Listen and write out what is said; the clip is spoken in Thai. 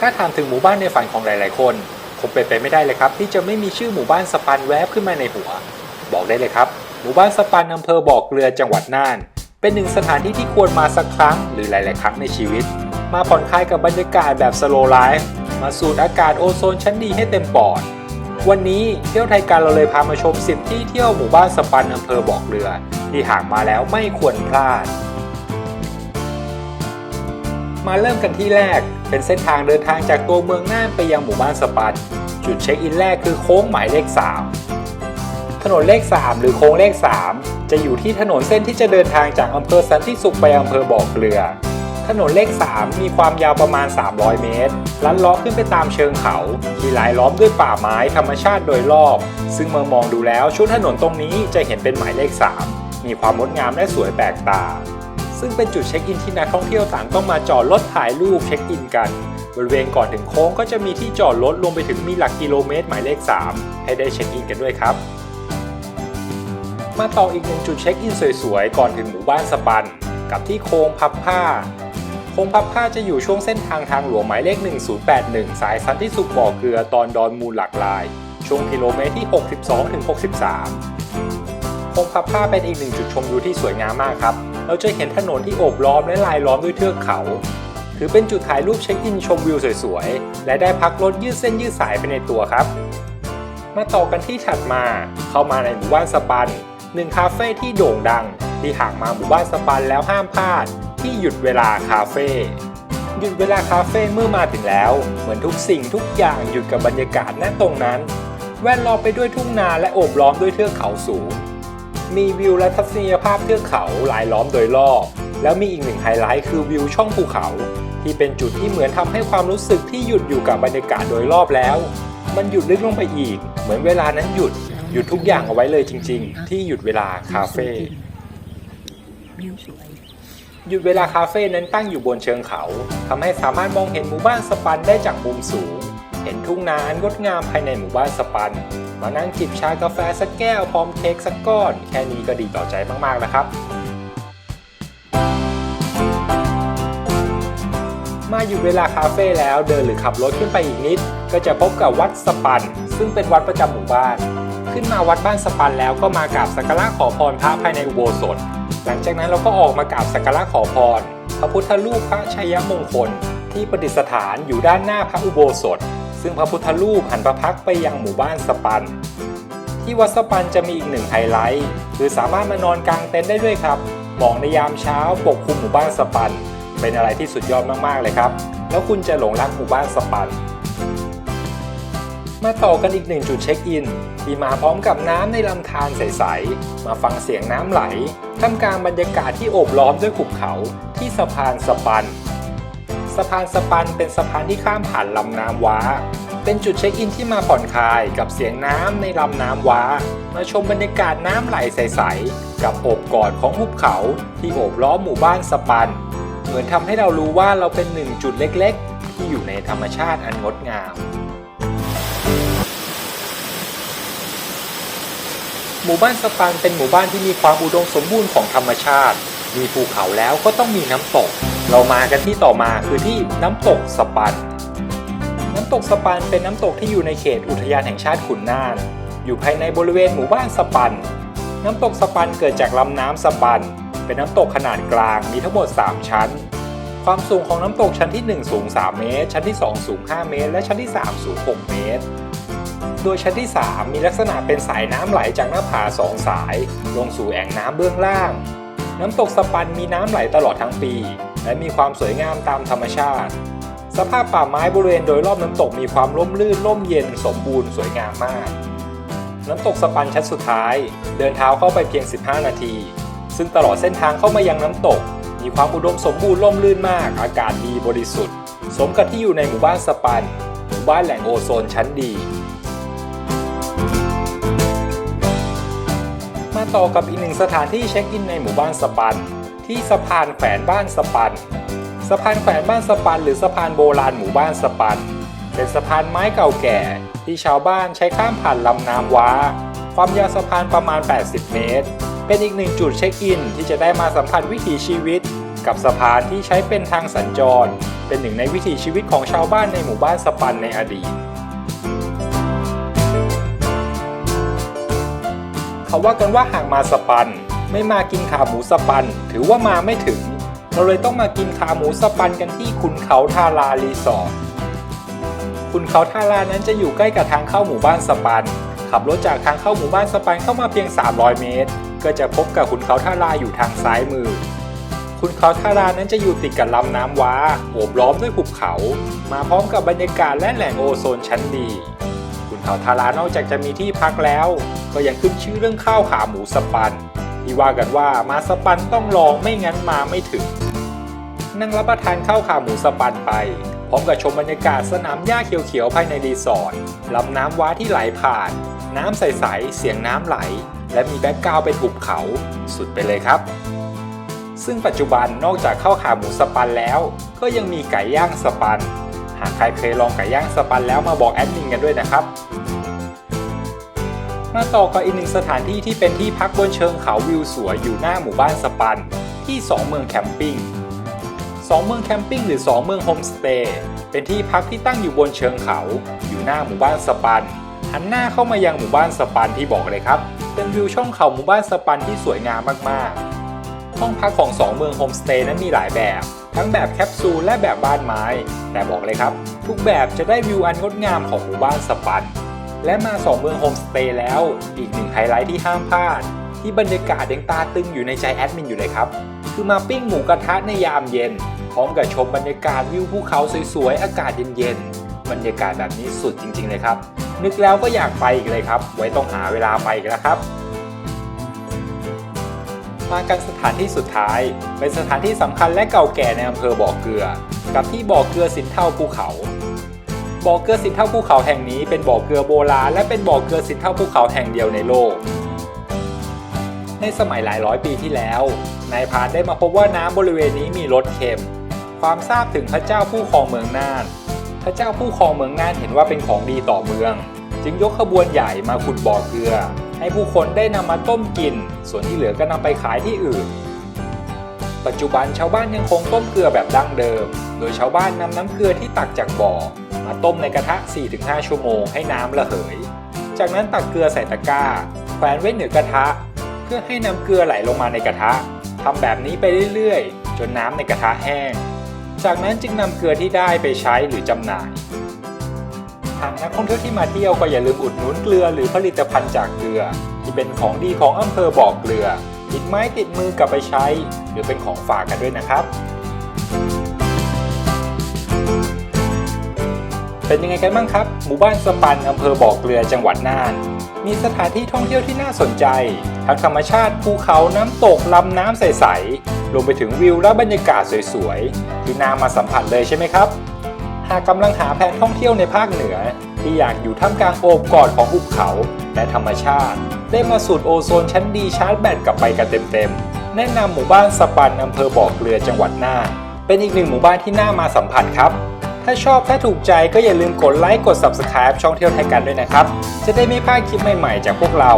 ถ้าถามถึงหมู่บ้านในฝันของหลายๆ คนคงเป็นไปไม่ได้เลยครับที่จะไม่มีชื่อหมู่บ้านสปันแวบขึ้นมาในหัว บอกได้เลยครับ หมู่บ้านสปันอำเภอบ่อเกลือจังหวัดน่าน เป็นหนึ่งสถานที่ที่ควรมาสักครั้งหรือหลาย ๆ ครั้งในชีวิต มาผ่อนคลายกับบรรยากาศแบบสโลไลฟ์มาสูดอากาศโอโซนชั้นดีให้เต็มปอด วันนี้เที่ยวไทยการเราเลยพามาชม 10 ที่เที่ยวหมู่บ้านสปันอำเภอบ่อเกลือ ที่หากมาแล้วไม่ควรพลาด มาเริ่มกันที่แรก เป็นเส้นทางเดินทางจากตัวเมืองน่านไปยังหมู่บ้านสปันจุดเช็คอินแรกคือโค้งหมายเลข 3 ถนนเลข 3 หรือโค้งเลข 3 จะอยู่ที่ถนนเส้นที่จะเดินทางจากอำเภอสันติสุขไปอำเภอบ่อเกลือ ถนนเลข 3 มีความยาวประมาณ 300 เมตร ลัดเล้อขึ้นไปตามเชิงเขา ที่รายล้อมด้วยป่าไม้ธรรมชาติโดยรอบ ซึ่งเมื่อมองดูแล้วชุดถนนตรงนี้จะเห็นเป็นหมายเลข 3 มีความงดงามและสวยแปลกตา ซึ่งเป็นจุดเช็คอินที่นักท่องเที่ยวต่างต้องมาจอดรถถ่ายรูปเช็คอินกัน บริเวณก่อนถึงโค้งก็จะมีที่จอดรถรวมไปถึงมีหลักกิโลเมตรหมายเลข 3 ให้ได้เช็คอินกันด้วยครับ มาต่ออีกหนึ่งจุดเช็คอินสวยๆ ก่อนถึงหมู่บ้านสปัน กับที่โค้งพับผ้า โค้งพับผ้าจะอยู่ช่วงเส้นทางทางหลวงหมายเลข 1081 สายสันติสุขบ่อเกลือตอนดอนมูลหลักลาย ช่วงกิโลเมตรที่ 62ถึง63 คงพับผ้าเป็นอีกหนึ่งจุดชมวิวที่สวยงามมากครับ เราจะเห็นถนนที่โอบล้อมและลายล้อมด้วยเทือกเขา ถือเป็นจุดถ่ายรูปเช็คอินชมวิวสวยๆ และได้พักรถยืดเส้นยืดสายไปในตัวครับ มาต่อกันที่ถัดมา เข้ามาในหมู่บ้านสปันหนึ่งคาเฟ่ที่โด่งดัง ที่หากมาหมู่บ้านสปันแล้วห้ามพลาด ที่หยุดเวลาคาเฟ่หยุดเวลาคาเฟ่เมื่อมาถึงแล้ว เหมือนทุกสิ่งทุกอย่างหยุดกับบรรยากาศณตรงนั้น แวดล้อมไปด้วยทุ่งนาและโอบล้อมด้วยเทือกเขาสูง มีวิวและทัศนียภาพเทือกเขารายล้อมโดยรอบ แล้วมีอีกหนึ่งไฮไลท์คือวิวช่องภูเขา ที่เป็นจุดที่เหมือนทำให้ความรู้สึกที่หยุดอยู่กับบรรยากาศโดยรอบแล้ว มันหยุดลึกลงไปอีก เหมือนเวลานั้นหยุดหยุดทุกอย่างเอาไว้เลยจริง ๆ ที่หยุดเวลาคาเฟ่หยุดเวลาคาเฟ่นั้นตั้งอยู่บนเชิงเขาทำให้สามารถมองเห็นหมู่บ้านสปันได้จากมุมสูง เห็นทุ่งนานงดงามภายในหมู่บ้านสปัน มานั่งจิบชากาแฟสักแก้วพร้อมเค้กสักก้อน แค่นี้ก็ดีต่อใจมากๆแล้วครับ มาอยู่เวลาคาเฟ่แล้วเดินหรือขับรถขึ้นไปอีกนิด ก็จะพบกับวัดสปัน ซึ่งเป็นวัดประจำหมู่บ้าน ขึ้นมาวัดบ้านสปันแล้วก็มากราบสักการะขอพรพระภายในอุโบสถ หลังจากนั้นเราก็ออกมากราบสักการะขอพรพระพุทธรูปพระชัยมงคลที่ประดิษฐานอยู่ด้านหน้าพระอุโบสถ ซึ่งพระพุทธรูปหันพระพักไปยังหมู่บ้านสปัน ที่วัดสปันจะมีอีกหนึ่งไฮไลท์คือสามารถมานอนกลางเต็นท์ได้ด้วยครับมองในยามเช้าปกคลุมหมู่บ้านสปัน เป็นอะไรที่สุดยอดมากๆเลยครับ แล้วคุณจะหลงรักหมู่บ้านสปัน มาต่อกันอีกหนึ่งจุดเช็คอินที่มาพร้อมกับน้ำในลำธารใสๆมาฟังเสียงน้ำไหลท่ามกลางบรรยากาศที่โอบล้อมด้วยหุบเขาที่สะพานสปัน สะพานสปันเป็นสะพานที่ข้ามผ่านลำน้ำว้า เป็นจุดเช็คอินที่มาผ่อนคลายกับเสียงน้ำในลำน้ำว้า มาชมบรรยากาศน้ำไหลใสๆ กับโอบกอดของหุบเขาที่โอบล้อมหมู่บ้านสปัน เหมือนทำให้เรารู้ว่าเราเป็นหนึ่งจุดเล็กๆ ที่อยู่ในธรรมชาติอันงดงาม หมู่บ้านสปันเป็นหมู่บ้านที่มีความอุดมสมบูรณ์ของธรรมชาติ มีภูเขาแล้วก็ต้องมีน้ำตก เรามากันที่ต่อมาคือที่น้ำตกสปัน น้ำตกสปันเป็นน้ำตกที่อยู่ในเขตอุทยานแห่งชาติขุนน่าน อยู่ภายในบริเวณหมู่บ้านสปัน น้ำตกสปันเกิดจากลำน้ำสปัน เป็นน้ำตกขนาดกลางมีทั้งหมด 3 ชั้น ความสูงของน้ำตกชั้นที่ 1 สูง 3 เมตร ชั้นที่ 2 สูง 5 เมตร และชั้นที่ 3 สูง 6 เมตรโดยชั้นที่ 3 มีลักษณะเป็นสายน้ำไหลจากหน้าผาสองสาย ลงสู่แอ่งน้ำเบื้องล่าง น้ำตกสปันมีน้ำไหลตลอดทั้งปี และมีความสวยงามตามธรรมชาติ สภาพป่าไม้บริเวณโดยรอบน้ำตกมีความร่มรื่นร่มเย็นสมบูรณ์สวยงามมาก น้ำตกสปันชั้นสุดท้าย เดินเท้าเข้าไปเพียง 15 นาที ซึ่งตลอดเส้นทางเข้ามายังน้ำตก มีความอุดมสมบูรณ์ร่มรื่นมาก อากาศดีบริสุทธิ์ สมกับที่อยู่ในหมู่บ้านสปัน หมู่บ้านแหล่งโอโซนชั้นดี ต่อกับอีกหนึ่งสถานที่เช็คอินในหมู่บ้านสปัน ที่สะพานแขวนบ้านสปัน สะพานแขวนบ้านสปัน หรือสะพานโบราณหมู่บ้านสปัน เป็นสะพานไม้เก่าแก่ ที่ชาวบ้านใช้ข้ามผ่านลำน้ำว้า ความยาวสะพานประมาณ 80 เมตร เป็นอีกหนึ่งจุดเช็คอินที่จะได้มาสัมผัสวิถีชีวิต กับสะพานที่ใช้เป็นทางสัญจร เป็นหนึ่งในวิถีชีวิตของชาวบ้านในหมู่บ้านสปันในอดีต เขาว่ากันว่าหากมาสปัน ไม่มากินขาหมูสปัน ถือว่ามาไม่ถึง เราเลยต้องมากินขาหมูสปันกันที่ขุนเขาทารารีสอร์ทขุนเขาทารานั้นจะอยู่ใกล้กับทางเข้าหมู่บ้านสปัน ขับรถจากทางเข้าหมู่บ้านสปันเข้ามาเพียง 300 เมตร ก็จะพบกับขุนเขาทาราอยู่ทางซ้ายมือขุนเขาทารานั้นจะอยู่ติดกับลำน้ำว้าโอบล้อมด้วยหุบเขา มาพร้อมกับบรรยากาศและแหล่งโอโซนชั้นดี เขาทารานอกจากจะมีที่พักแล้ว ก็ยังขึ้นชื่อเรื่องข้าวขาหมูสปัน ที่ว่ากันว่ามาสปันต้องลองไม่งั้นมาไม่ถึง นั่งรับประทานข้าวขาหมูสปันไป พร้อมกับชมบรรยากาศสนามหญ้าเขียวๆภายในรีสอร์ทลำน้ำว้าที่ไหลผ่าน น้ำใสๆเสียงน้ำไหล และมีแบ็กกราวเป็นหุบเขา สุดไปเลยครับซึ่งปัจจุบันนอกจากข้าวขาหมูสปันแล้ว ก็ยังมีไก่ย่างสปัน หากใครเคยลองไก่ย่างสปันแล้วมาบอกแอดมินกันด้วยนะครับ มาต่อกับอีกหนึ่งสถานที่ที่เป็นที่พักบนเชิงเขาวิวสวยอยู่หน้าหมู่บ้านสปัน ที่ 2 เมืองแคมปิ้งสองเมืองแคมปิ้งหรือ 2 เมืองโฮมสเตย์เป็นที่พักที่ตั้งอยู่บนเชิงเขา อยู่หน้าหมู่บ้านสปันหันหน้าเข้ามายังหมู่บ้านสปันที่บอกเลยครับ เป็นวิวช่องเขาหมู่บ้านสปันที่สวยงามมากๆ ห้องพักของ 2 เมืองโฮมสเตย์นั้นมีหลายแบบ ทั้งแบบแคปซูลและแบบบ้านไม้ แต่บอกเลยครับ ทุกแบบจะได้วิวอันงดงามของหมู่บ้านสปัน และมา 2 เมืองโฮมสเตย์แล้ว อีกหนึ่งไฮไลท์ที่ห้ามพลาด ที่บรรยากาศยังตาตึงอยู่ในใจแอดมินอยู่เลยครับ คือมาปิ้งหมูกระทะในยามเย็น พร้อมกับชมบรรยากาศวิวภูเขาสวยๆ อากาศเย็นๆ บรรยากาศแบบนี้สุดจริง ๆ เลยครับ นึกแล้วก็อยากไปอีกเลยครับ ไว้ต้องหาเวลาไปอีกันแล้วครับมากันสถานที่สุดท้าย เป็นสถานที่สำคัญและเก่าแก่ในอำเภอบ่อเกลือ กับที่บ่อเกลือสินเท่าภูเขา บ่อเกลือสินเท่าภูเขาแห่งนี้เป็นบ่อเกลือโบราณและเป็นบ่อเกลือสินเท่าภูเขาแห่งเดียวในโลก ในสมัยหลายร้อยปีที่แล้ว นายพรานได้มาพบว่าน้ำบริเวณนี้มีรสเค็ม ความทราบถึงพระเจ้าผู้ครองเมืองน่าน พระเจ้าผู้ครองเมืองน่านเห็นว่าเป็นของดีต่อเมือง จึงยกขบวนใหญ่มาขุดบ่อเกลือ ให้ผู้คนได้นำมาต้มกิน ส่วนที่เหลือก็นำไปขายที่อื่นปัจจุบันชาวบ้านยังคงต้มเกลือแบบดั้งเดิม โดยชาวบ้านนำน้ำเกลือที่ตักจากบ่อ มาต้มในกระทะ 4-5 ชั่วโมงให้น้ำระเหย จากนั้นตักเกลือใส่ตะกร้าแขวนไว้เหนือกระทะ เพื่อให้น้ำเกลือไหลลงมาในกระทะทำแบบนี้ไปเรื่อยๆ จนน้ำในกระทะแห้ง จากนั้นจึงนำเกลือที่ได้ไปใช้หรือจำหน่ายหากนักท่องเที่ยวที่มาเที่ยวก็อย่าลืมอุดหนุนเกลือหรือผลิตภัณฑ์จากเกลือ ที่เป็นของดีของอำเภอบ่อเกลือติดไม้ติดมือกลับไปใช้ หรือเป็นของฝากกันด้วยนะครับ เป็นยังไงกันบ้างครับ หมู่บ้านสปันอำเภอบ่อเกลือจังหวัดน่าน มีสถานที่ท่องเที่ยวที่น่าสนใจ ทั้งธรรมชาติภูเขาน้ำตกลำน้ำใสๆรวมไปถึงวิวและบรรยากาศสวยๆ ที่น่ามาสัมผัสเลยใช่ไหมครับ หากกำลังหาแผนท่องเที่ยวในภาคเหนือ ที่อยากอยู่ท่ามกลางโอบกอดของหุบเขา และธรรมชาติ ได้มาสูดโอโซนชั้นดีชาร์จแบตกลับไปกันเต็มๆ แนะนำหมู่บ้านสปันอำเภอบ่อเกลือจังหวัดน่านเป็นอีกหนึ่งหมู่บ้านที่น่ามาสัมผัสครับ ถ้าชอบถ้าถูกใจก็อย่าลืมกดไลค์กด Subscribe ช่องเที่ยวไทยกันด้วยนะครับ จะได้ไม่พลาดคลิปใหม่ๆจากพวกเรา